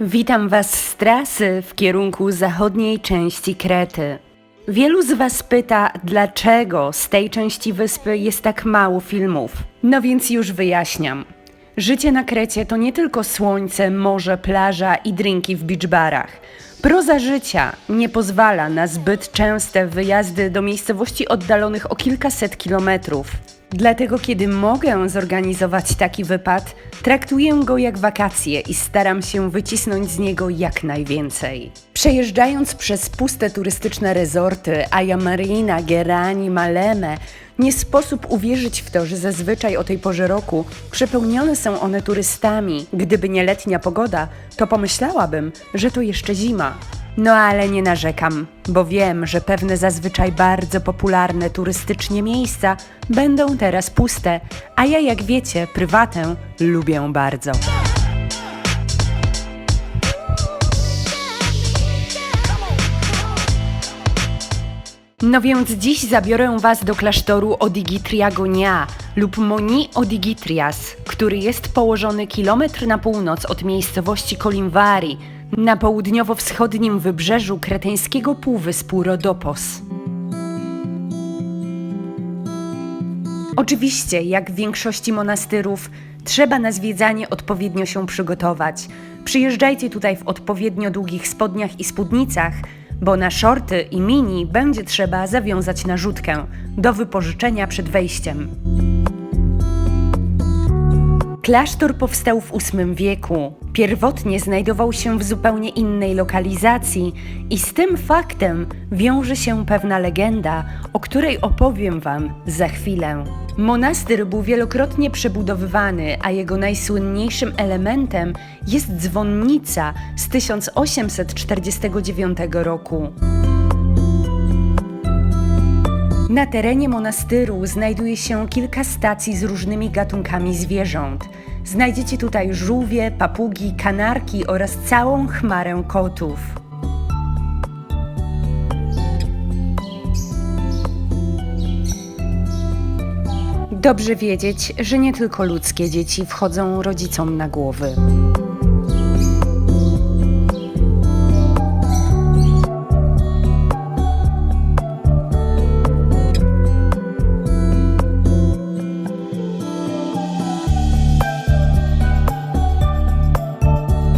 Witam Was z trasy w kierunku zachodniej części Krety. Wielu z Was pyta, dlaczego z tej części wyspy jest tak mało filmów. No więc już wyjaśniam. Życie na Krecie to nie tylko słońce, morze, plaża i drinki w beach barach. Proza życia nie pozwala na zbyt częste wyjazdy do miejscowości oddalonych o kilkaset kilometrów. Dlatego, kiedy mogę zorganizować taki wypad, traktuję go jak wakacje i staram się wycisnąć z niego jak najwięcej. Przejeżdżając przez puste turystyczne rezorty Aja Marina, Gerani, Maleme, nie sposób uwierzyć w to, że zazwyczaj o tej porze roku przepełnione są one turystami. Gdyby nie letnia pogoda, to pomyślałabym, że to jeszcze zima. No ale nie narzekam, bo wiem, że pewne zazwyczaj bardzo popularne turystycznie miejsca będą teraz puste, a ja jak wiecie, prywatę lubię bardzo. No więc dziś zabiorę Was do klasztoru Odigitriagonia lub Moni Odigitrias, który jest położony kilometr na północ od miejscowości Kolimwari, na południowo-wschodnim wybrzeżu kreteńskiego półwyspu Rodopos. Oczywiście, jak w większości monastyrów, trzeba na zwiedzanie odpowiednio się przygotować. Przyjeżdżajcie tutaj w odpowiednio długich spodniach i spódnicach, bo na shorty i mini będzie trzeba zawiązać narzutkę do wypożyczenia przed wejściem. Klasztor powstał w VIII wieku. Pierwotnie znajdował się w zupełnie innej lokalizacji i z tym faktem wiąże się pewna legenda, o której opowiem Wam za chwilę. Monastyr był wielokrotnie przebudowywany, a jego najsłynniejszym elementem jest dzwonnica z 1849 roku. Na terenie monastyru znajduje się kilka stacji z różnymi gatunkami zwierząt. Znajdziecie tutaj żółwie, papugi, kanarki oraz całą chmarę kotów. Dobrze wiedzieć, że nie tylko ludzkie dzieci wchodzą rodzicom na głowy.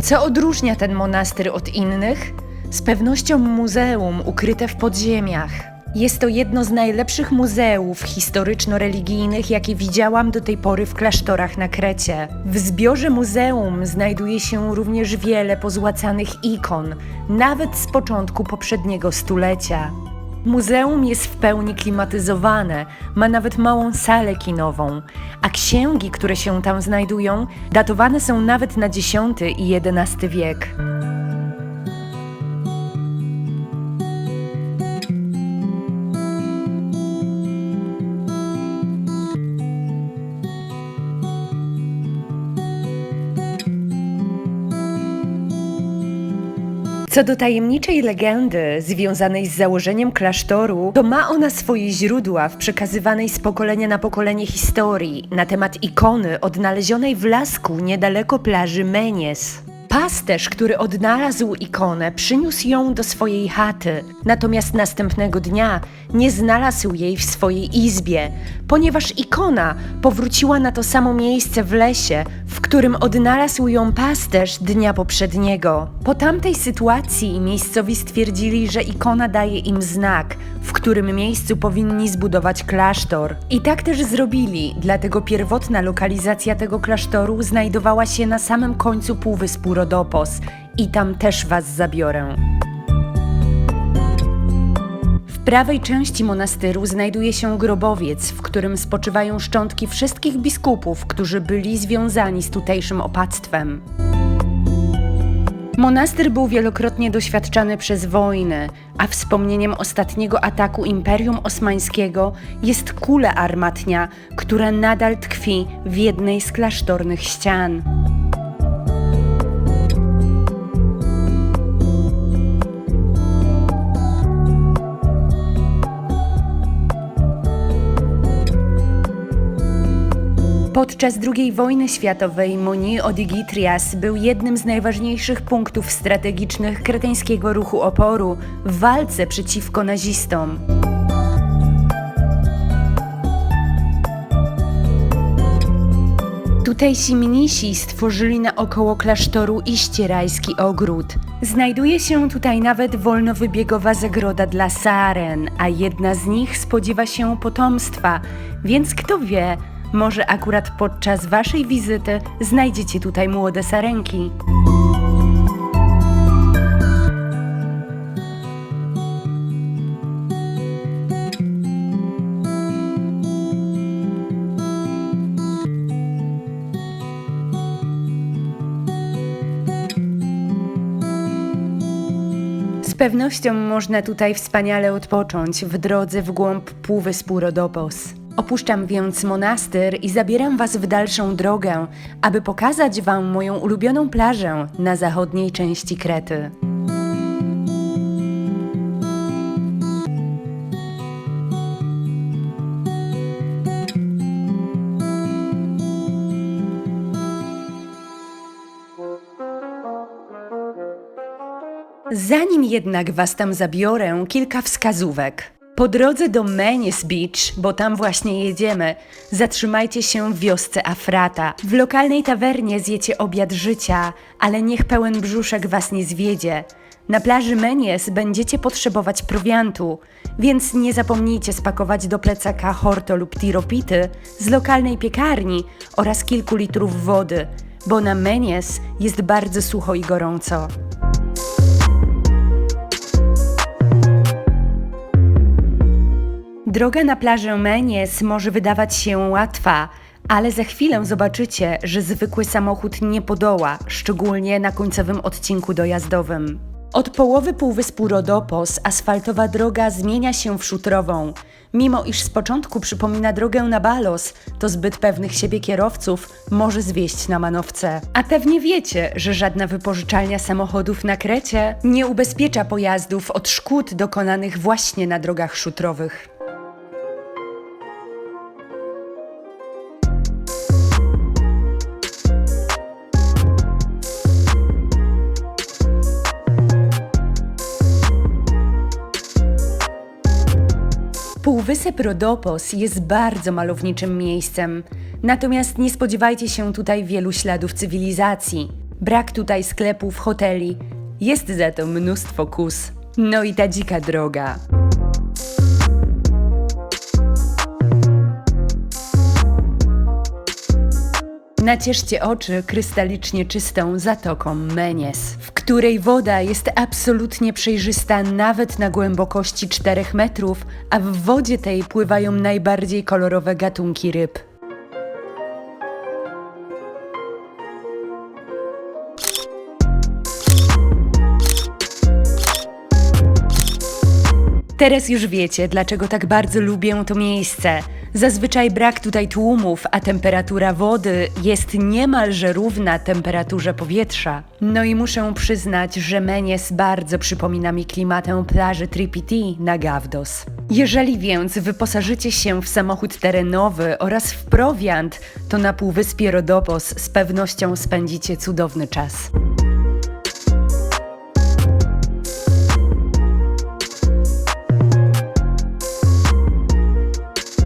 Co odróżnia ten monastyr od innych? Z pewnością muzeum ukryte w podziemiach. Jest to jedno z najlepszych muzeów historyczno-religijnych, jakie widziałam do tej pory w klasztorach na Krecie. W zbiorze muzeum znajduje się również wiele pozłacanych ikon, nawet z początku poprzedniego stulecia. Muzeum jest w pełni klimatyzowane, ma nawet małą salę kinową, a księgi, które się tam znajdują, datowane są nawet na X i XI wiek. Co do tajemniczej legendy związanej z założeniem klasztoru, to ma ona swoje źródła w przekazywanej z pokolenia na pokolenie historii na temat ikony odnalezionej w lasku niedaleko plaży Menies. Pasterz, który odnalazł ikonę, przyniósł ją do swojej chaty, natomiast następnego dnia nie znalazł jej w swojej izbie, ponieważ ikona powróciła na to samo miejsce w lesie, w którym odnalazł ją pasterz dnia poprzedniego. Po tamtej sytuacji miejscowi stwierdzili, że ikona daje im znak, w którym miejscu powinni zbudować klasztor. I tak też zrobili, dlatego pierwotna lokalizacja tego klasztoru znajdowała się na samym końcu półwyspu I tam też was zabiorę. W prawej części monastyru znajduje się grobowiec, w którym spoczywają szczątki wszystkich biskupów, którzy byli związani z tutejszym opactwem. Monastyr był wielokrotnie doświadczany przez wojny, a wspomnieniem ostatniego ataku Imperium Osmańskiego jest kula armatnia, która nadal tkwi w jednej z klasztornych ścian. Podczas II wojny światowej Moni Odigitrias był jednym z najważniejszych punktów strategicznych kreteńskiego ruchu oporu w walce przeciwko nazistom. Tutejsi mnisi stworzyli naokoło klasztoru iście rajski ogród. Znajduje się tutaj nawet wolnowybiegowa zagroda dla saren, a jedna z nich spodziewa się potomstwa, więc kto wie, może akurat podczas waszej wizyty znajdziecie tutaj młode sarenki. Z pewnością można tutaj wspaniale odpocząć w drodze w głąb Półwyspu Rodopos. Opuszczam więc monastyr i zabieram Was w dalszą drogę, aby pokazać Wam moją ulubioną plażę na zachodniej części Krety. Zanim jednak Was tam zabiorę, kilka wskazówek. Po drodze do Menis Beach, bo tam właśnie jedziemy, zatrzymajcie się w wiosce Afrata. W lokalnej tawernie zjecie obiad życia, ale niech pełen brzuszek Was nie zwiedzie. Na plaży Menies będziecie potrzebować prowiantu, więc nie zapomnijcie spakować do plecaka horto lub tiropity z lokalnej piekarni oraz kilku litrów wody, bo na Menies jest bardzo sucho i gorąco. Droga na plażę Menies może wydawać się łatwa, ale za chwilę zobaczycie, że zwykły samochód nie podoła, szczególnie na końcowym odcinku dojazdowym. Od połowy półwyspu Rodopos asfaltowa droga zmienia się w szutrową. Mimo iż z początku przypomina drogę na Balos, to zbyt pewnych siebie kierowców może zwieść na manowce. A pewnie wiecie, że żadna wypożyczalnia samochodów na Krecie nie ubezpiecza pojazdów od szkód dokonanych właśnie na drogach szutrowych. Półwysep Rodopos jest bardzo malowniczym miejscem, natomiast nie spodziewajcie się tutaj wielu śladów cywilizacji. Brak tutaj sklepów, hoteli, jest za to mnóstwo kus. No i ta dzika droga. Nacieszcie oczy krystalicznie czystą zatoką Menies, w której woda jest absolutnie przejrzysta nawet na głębokości 4 metrów, a w wodzie tej pływają najbardziej kolorowe gatunki ryb. Teraz już wiecie, dlaczego tak bardzo lubię to miejsce. Zazwyczaj brak tutaj tłumów, a temperatura wody jest niemalże równa temperaturze powietrza. No i muszę przyznać, że Menies bardzo przypomina mi klimatę plaży Tripiti na Gavdos. Jeżeli więc wyposażycie się w samochód terenowy oraz w prowiant, to na Półwyspie Rodopos z pewnością spędzicie cudowny czas.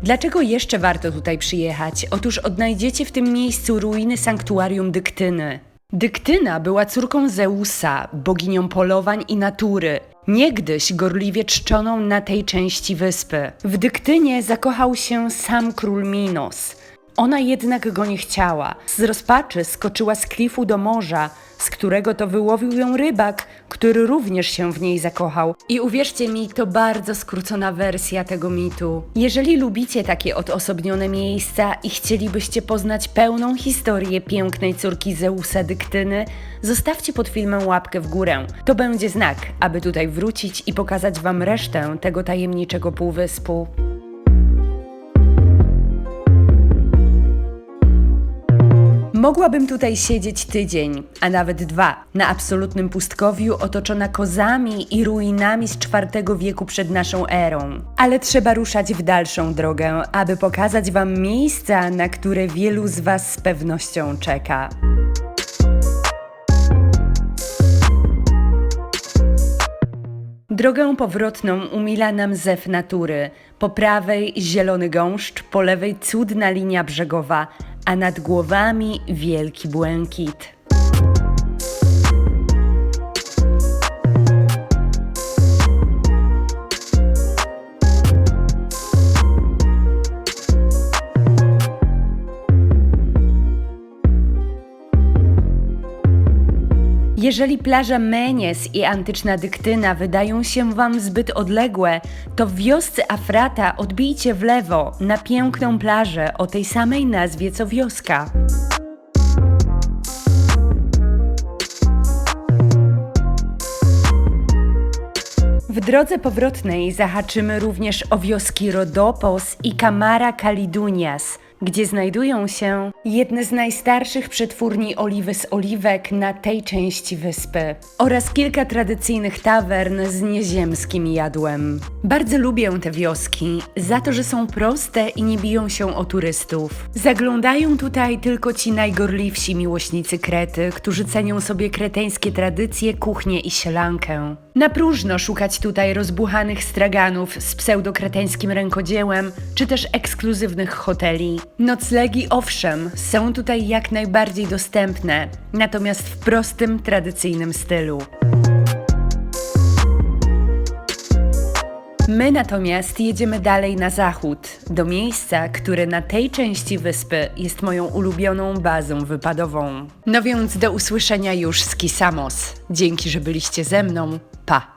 Dlaczego jeszcze warto tutaj przyjechać? Otóż odnajdziecie w tym miejscu ruiny sanktuarium Dyktyny. Dyktyna była córką Zeusa, boginią polowań i natury. Niegdyś gorliwie czczoną na tej części wyspy. W Dyktynie zakochał się sam król Minos. Ona jednak go nie chciała. Z rozpaczy skoczyła z klifu do morza, z którego to wyłowił ją rybak, który również się w niej zakochał. I uwierzcie mi, to bardzo skrócona wersja tego mitu. Jeżeli lubicie takie odosobnione miejsca i chcielibyście poznać pełną historię pięknej córki Zeusa Dyktyny, zostawcie pod filmem łapkę w górę. To będzie znak, aby tutaj wrócić i pokazać Wam resztę tego tajemniczego półwyspu. Mogłabym tutaj siedzieć tydzień, a nawet dwa, na absolutnym pustkowiu otoczona kozami i ruinami z IV wieku przed naszą erą. Ale trzeba ruszać w dalszą drogę, aby pokazać Wam miejsca, na które wielu z Was z pewnością czeka. Drogę powrotną umila nam zew natury. Po prawej zielony gąszcz, po lewej cudna linia brzegowa, a nad głowami wielki błękit. Jeżeli plaża Menies i antyczna Dyktyna wydają się Wam zbyt odległe, to w wiosce Afrata odbijcie w lewo na piękną plażę o tej samej nazwie co wioska. W drodze powrotnej zahaczymy również o wioski Rodopos i Kamara Kalidunias, gdzie znajdują się jedne z najstarszych przetwórni oliwy z oliwek na tej części wyspy oraz kilka tradycyjnych tawern z nieziemskim jadłem. Bardzo lubię te wioski za to, że są proste i nie biją się o turystów. Zaglądają tutaj tylko ci najgorliwsi miłośnicy Krety, którzy cenią sobie kreteńskie tradycje, kuchnię i sielankę. Na próżno szukać tutaj rozbuchanych straganów z pseudokreteńskim rękodziełem, czy też ekskluzywnych hoteli. Noclegi owszem, są tutaj jak najbardziej dostępne, natomiast w prostym, tradycyjnym stylu. My natomiast jedziemy dalej na zachód, do miejsca, które na tej części wyspy jest moją ulubioną bazą wypadową. No więc do usłyszenia już z Kisamos. Dzięki, że byliście ze mną. Pa!